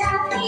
ചാത്തി